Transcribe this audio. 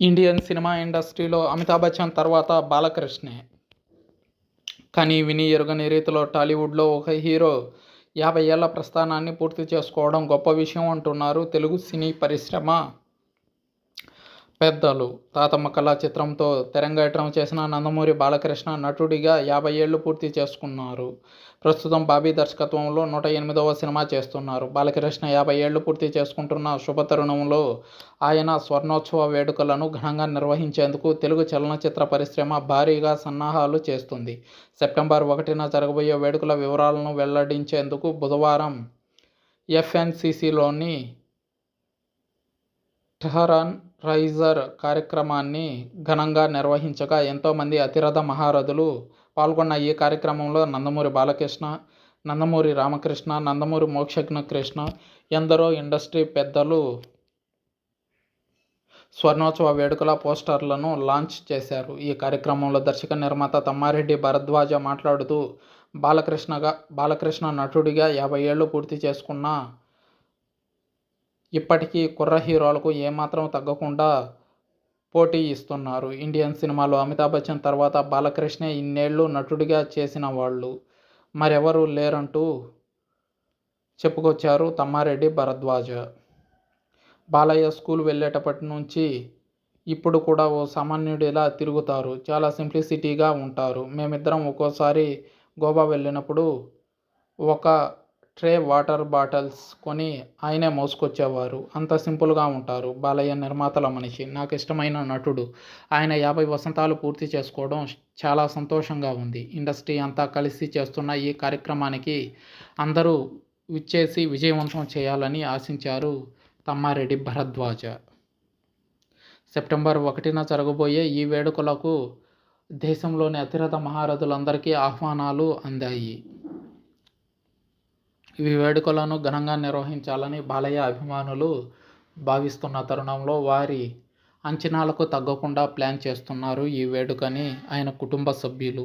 Indian cinema ఇండస్ట్రీలో అమితాబ్ బచ్చన్ తర్వాత బాలకృష్ణే. కానీ విని ఎరుగని రీతిలో టాలీవుడ్లో ఒక హీరో యాభై ఏళ్ళ ప్రస్థానాన్ని పూర్తి చేసుకోవడం గొప్ప విషయం అంటున్నారు తెలుగు సినీ పరిశ్రమ పెద్దలు. తాతమ్మ కళా చిత్రంతో తెరంగేట్రం చేసిన నందమూరి బాలకృష్ణ నటుడిగా యాభై ఏళ్ళు పూర్తి చేసుకున్నారు. ప్రస్తుతం బాబీ దర్శకత్వంలో నూట ఎనిమిదవ సినిమా చేస్తున్నారు. బాలకృష్ణ యాభై ఏళ్ళు పూర్తి చేసుకుంటున్న శుభతరుణంలో ఆయన స్వర్ణోత్సవ వేడుకలను ఘనంగా నిర్వహించేందుకు తెలుగు చలనచిత్ర పరిశ్రమ భారీగా సన్నాహాలు చేస్తుంది. సెప్టెంబర్ ఒకటిన జరగబోయే వేడుకల వివరాలను వెల్లడించేందుకు బుధవారం ఎఫ్ఎన్సిసిలోని టెహరాన్ రైజర్ కార్యక్రమాన్ని ఘనంగా నిర్వహించగా ఎంతోమంది అతిరథ మహారథులు పాల్గొన్న ఈ కార్యక్రమంలో నందమూరి బాలకృష్ణ నందమూరి రామకృష్ణ నందమూరి మోక్షజ్ఞ కృష్ణ ఎందరో ఇండస్ట్రీ పెద్దలు స్వర్ణోత్సవ వేడుకల పోస్టర్లను లాంచ్ చేశారు. ఈ కార్యక్రమంలో దర్శక నిర్మాత తమ్మారెడ్డి భరద్వాజ మాట్లాడుతూ బాలకృష్ణగా బాలకృష్ణ నటుడిగా యాభై ఏళ్ళు పూర్తి చేసుకున్న ఇప్పటికీ కుర్ర హీరోలకు ఏమాత్రం తగ్గకుండా పోటీ ఇస్తున్నారు. ఇండియన్ సినిమాలో అమితాబ్ బచ్చన్ తర్వాత బాలకృష్ణే ఇన్నేళ్ళు నటుడిగా చేసిన వాళ్ళు. మరెవరూ లేరంటూ చెప్పుకొచ్చారు తమ్మారెడ్డి భరద్వాజ. బాలయ్య స్కూల్ వెళ్ళేటప్పటి నుంచి ఇప్పుడు కూడా ఓ సామాన్యుడిలా తిరుగుతారు. చాలా సింప్లిసిటీగా ఉంటారు. మేమిద్దరం ఒక్కోసారి గోవా వెళ్ళినప్పుడు ఒక ట్రే వాటర్ బాటిల్స్ కొని ఆయనే మోసుకొచ్చేవారు. అంత సింపుల్గా ఉంటారు. బాలయ్య నిర్మాతల మనిషి. నాకు ఇష్టమైన నటుడు. ఆయన యాభై వసంతాలు పూర్తి చేసుకోవడం చాలా సంతోషంగా ఉంది. ఇండస్ట్రీ అంతా కలిసి చేస్తున్న ఈ కార్యక్రమానికి అందరూ విచ్చేసి విజయవంతం చేయాలని ఆశించారు తమ్మారెడ్డి భరద్వాజ. సెప్టెంబర్ ఒకటిన జరగబోయే ఈ వేడుకలకు దేశంలోని అతిరథ మహారథులందరికీ ఆహ్వానాలు అందాయి. ఈ వేడుకలను ఘనంగా నిర్వహించాలని బాలయ్య అభిమానులు భావిస్తున్న తరుణంలో వారి అంచనాలకు తగ్గకుండా ప్లాన్ చేస్తున్నారు ఈ వేడుకని ఆయన కుటుంబ సభ్యులు.